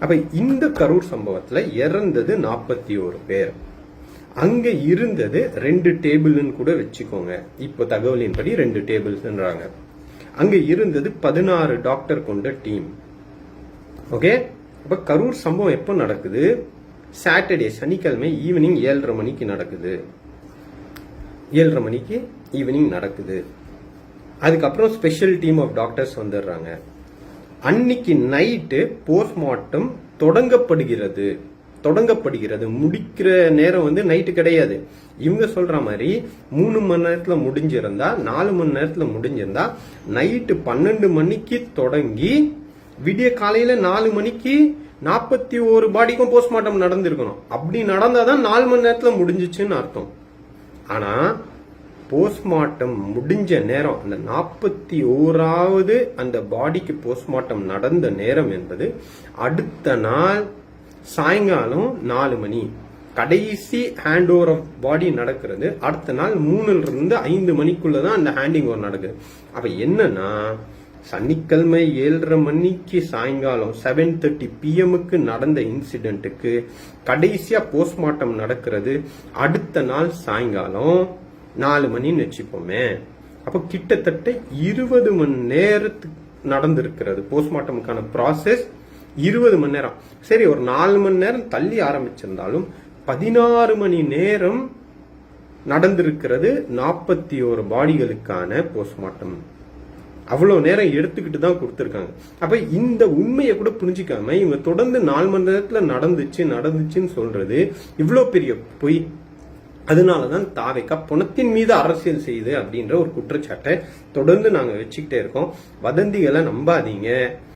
அப்ப இந்த கரூர் சம்பவத்துல இறந்தது நாற்பத்தி ஒரு பேர். அங்க இருந்தது ரெண்டு டேபிள்னு கூட வச்சுக்கோங்க. இப்போ தகவலின்படி ரெண்டு டேபிள்ஸ்ன்றாங்க. அங்க இருந்தது பதினாறு டாக்டர் கொண்ட டீம். ஓகே? அப்ப கரூர் சம்பவம் எப்போ நடக்குது? சாட்டர்டே சனிக்கிழமை ஈவினிங் ஏழரை மணிக்கு நடக்குது. ஏழரை மணிக்கு ஈவினிங் நடக்குது. அதுக்கப்புறம் ஸ்பெஷல் டீம் ஆஃப் டாக்டர்ஸ் வந்துடுறாங்க. அன்னைக்கு நைட்டு போஸ்ட்மார்ட்டம் தொடங்கப்படுகிறது. தொடங்கப்படுகிறது. முடிக்கிற நேரம் வந்து நைட்டு கிடையாது. இவங்க சொல்ற மாதிரி மூணு மணி நேரத்துல முடிஞ்சிருந்தா நாலு மணி நேரத்துல முடிஞ்சிருந்தா நைட்டு பன்னெண்டு மணிக்கு தொடங்கி விடிய காலையில நாலு மணிக்கு நாற்பத்தி ஒரு பாடிக்கும் போஸ்ட்மார்ட்டம் நடந்திருக்கணும். அப்படி நடந்தாதான் நாலு மணி நேரத்துல முடிஞ்சிச்சுன்னு அர்த்தம். ஆனா போஸ்ட்மார்ட்டம் முடிஞ்ச நேரம் அந்த நாற்பத்தி ஓராவது அந்த பாடிக்கு போஸ்ட்மார்ட்டம் நடந்த நேரம் என்பது அடுத்த நாள் சாயங்காலம் நாலு மணி. கடைசி ஹேண்ட் ஓவர் ஆஃப் பாடி நடக்கிறது. அடுத்த நாள் மூணுல இருந்து ஐந்து மணிக்குள்ள தான் அந்த ஹேண்டிங் ஓவர் நடக்குது. அப்ப என்னன்னா சனிக்கிழமை ஏழரை மணிக்கு சாயங்காலம் செவன் தேர்ட்டி பிஎம்முக்கு நடந்த இன்சிடென்ட்டுக்கு கடைசியா போஸ்ட்மார்ட்டம் நடக்கிறது. அடுத்த நாள் சாயங்காலம் நாலு மணின்னு வச்சுப்போமே அப்போ கிட்டத்தட்ட இருபது மணி நேரத்துக்கு நடந்திருக்கிறது. போஸ்ட்மார்ட்டமுக்கான ப்ராசஸ் இருபது மணி நேரம். சரி ஒரு நாலு மணி நேரம் தள்ளி ஆரம்பிச்சிருந்தாலும் பதினாறு மணி நேரம் நடந்திருக்கிறது நாற்பத்தி ஒரு பாடிகளுக்கான போஸ்ட்மார்ட்டம் அவ்வளோ நேரம் எடுத்துக்கிட்டு தான் கொடுத்துருக்காங்க. அப்போ இந்த உண்மையை கூட புரிஞ்சுக்காம இவங்க தொடர்ந்து நாலு மணி நேரத்தில் நடந்துச்சு நடந்துச்சுன்னு சொல்றது இவ்வளோ பெரிய பொய். அதனால தான் தாவைக்கா பணத்தின் மீது அரசியல் செய்யுது அப்படின்ற ஒரு குற்றச்சாட்டை தொடர்ந்து நாங்கள் வச்சுக்கிட்டே இருக்கோம். வதந்திகளை நம்பாதீங்க.